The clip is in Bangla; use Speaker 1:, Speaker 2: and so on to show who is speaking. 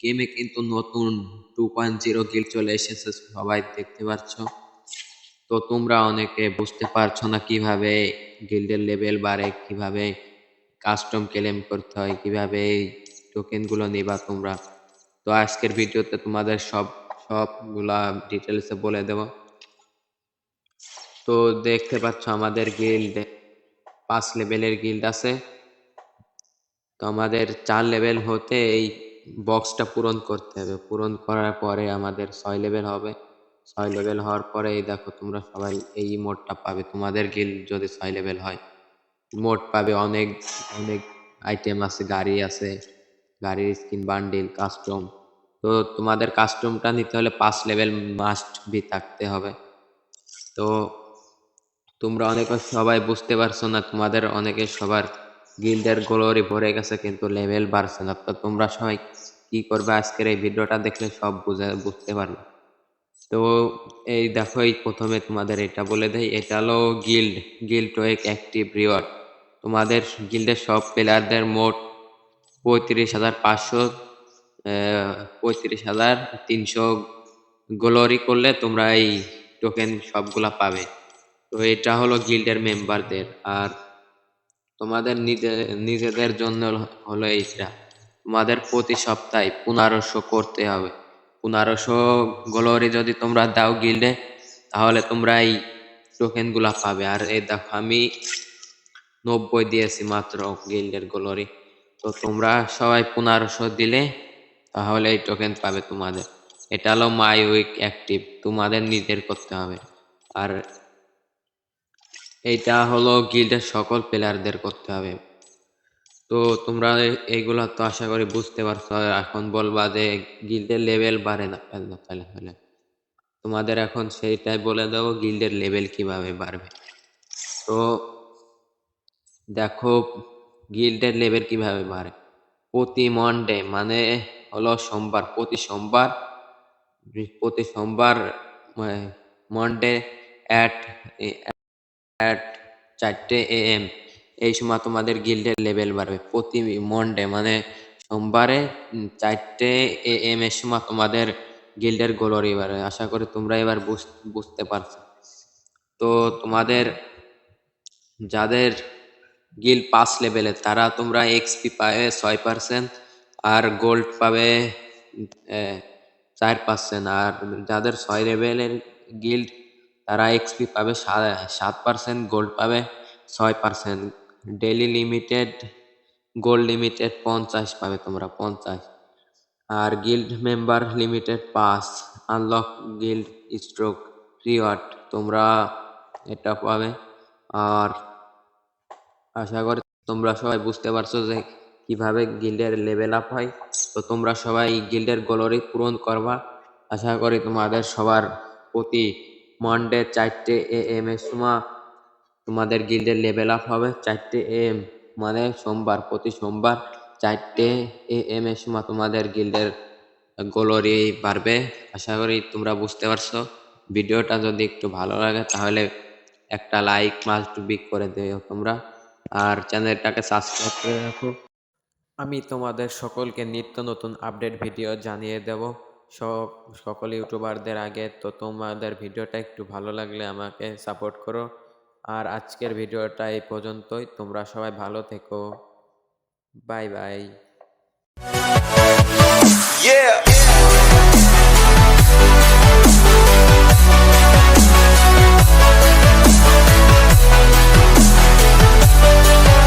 Speaker 1: গেমে কিন্তু নতুন টু পয়েন্ট জিরো গিল চলে এসেছে, সবাই দেখতে পাচ্ছ তো তোমরা অনেকে বুঝতে পারছ না কীভাবে গিল্ডের লেভেল বাড়ে, কীভাবে কাস্টম ক্লেম করতে হয়, কীভাবে টোকেনগুলো নিবা তোমরা। তো আজকের ভিডিওতে তোমাদের সব, সবগুলা ডিটেলসে বলে দেব। তো দেখতে পাচ্ছ আমাদের গিল্ড পাঁচ লেভেলের গিল্ড আছে। তো আমাদের চার লেভেল হতে এই বক্সটা পূরণ করতে হবে। পূরণ করার পরে আমাদের ছয় লেভেল হবে। ছয় লেভেল হওয়ার পরে এই দেখো তোমরা সবাই এই মোডটা পাবে। তোমাদের গিল যদি ছয় লেভেল হয়, মোড পাবে অনেক অনেক আইটেম আছে, গাড়ি আছে, গাড়ির স্কিন বান্ডিল কাস্টম তো তোমাদের কাস্টমটা নিতে হলে পাঁচ লেভেল মাস্ট বি থাকতে হবে। তো তোমরা অনেকে সবাই বুঝতে পারছ না, তোমাদের অনেকে সবার গিল্ডের গ্লোরি ভরে গেছে, কিন্তু লেভেল বাড়ছে না। তো তোমরা সবাই কি করবে আজকের এই ভিডিওটা দেখলে সব বুঝে, বুঝতে পারবে। তো এই দেখো, এই প্রথমে তোমাদের এটা বলে দেয় এটা হলো guild guild wake active reward তোমাদের গিল্ডের সব প্লেয়ারদের মোট পঁয়ত্রিশ হাজার পাঁচশো পঁয়ত্রিশ হাজার তিনশো গ্লোরি করলে তোমরা এই টোকেন সবগুলা পাবে। তো এটা হলো গিল্ডের মেম্বারদের আর তোমাদের নিজেদের জন্য হলো এইটা। তোমাদের প্রতি সপ্তাহে পনেরোশো করতে হবে। পনেরোশো গ্লোরি যদি তোমরা দাও গিল্ডে তাহলে তোমরা এই টোকেনগুলা পাবে। আর এই দেখো, আমি নব্বই দিয়েছি মাত্র গিল্ডের গ্লোরি তো তোমরা সবাই পনেরোশো দিলে, তাহলে এই টোকেন পাবে তোমাদের। এটা হলো মাই উইক অ্যাক্টিভ তোমাদের নিজের করতে হবে। আর এইটা হলো গিল্ডের সকল প্লেয়ারদের করতে হবে। তো তোমরা এইগুলা তো আশা করি বুঝতে পারছ এখন বলবা যে গিল্ডের লেভেল বাড়ে না কেন তাহলে হলে তোমাদের এখন সেইটাই বলে দেবো গিল্ডের লেভেল কীভাবে বাড়বে। তো দেখো গিল্ডের লেভেল কীভাবে বাড়ে? প্রতি মন্ডে মানে হলো সোমবার, প্রতি সোমবার প্রতি সোমবার মন্ডে অ্যাট অ্যাট চারটে এ এম এই সময় তোমাদের গিল্ডের লেভেল বাড়বে প্রতি মন্ডে মানে সোমবারে চারটে এ এম এর সময় তোমাদের গিল্ডের গোলর বাড়বে। আশা করি তোমরা এবার বুঝতে পারছ। তো তোমাদের, যাদের গিল পাঁচ লেভেলে তারা তোমরা এক্সপি পাবে ছয় পার্সেন্ট আর গোল্ড পাবে চার পার্সেন্ট আর যাদের ছয় লেভেলের গিল্ড তারা এক্সপি পাবে সাত পার্সেন্ট গোল্ড পাবে ছয় percent daily limited gold limited পঞ্চাশ পাবে তোমরা, পঞ্চাশ। আর guild member limited pass unlock guild stroke reward তোমরা এটা পাবে। আর আশা করি তোমরা সবাই বুঝতে পারছ যে কীভাবে গিল্ডের লেভেল আপ হয়। তো তোমরা সবাই গিল্ডের গোলরি পূরণ করবা। আশা করি তোমাদের সবার প্রতি মন্ডে চারটে এ এম এর সময় তোমাদের গিল্ডের লেভেল আপ হবে। চারটে এম মানে সোমবার, প্রতি সোমবার চারটে এ এম এর সময় তোমাদের গিল্ডের গোলরি বাড়বে। আশা করি তোমরা বুঝতে পারছ। ভিডিওটা যদি একটু ভালো লাগে তাহলে একটা লাইক মাস্ট বিক করে দিও তোমরা। আর চ্যানেলটাকে সাবস্ক্রাইব করে রাখো। আমি তোমাদের সকলকে নিত্য নতুন আপডেট ভিডিও জানিয়ে দেব। সব, সকল ইউটিউবারদের আগে, তো তোমাদের ভিডিওটা একটু ভালো লাগলে আমাকে সাপোর্ট করো। আর আজকের ভিডিওটা এই পর্যন্তই, তোমরা সবাই ভালো থেকো। Bye bye. Yeah!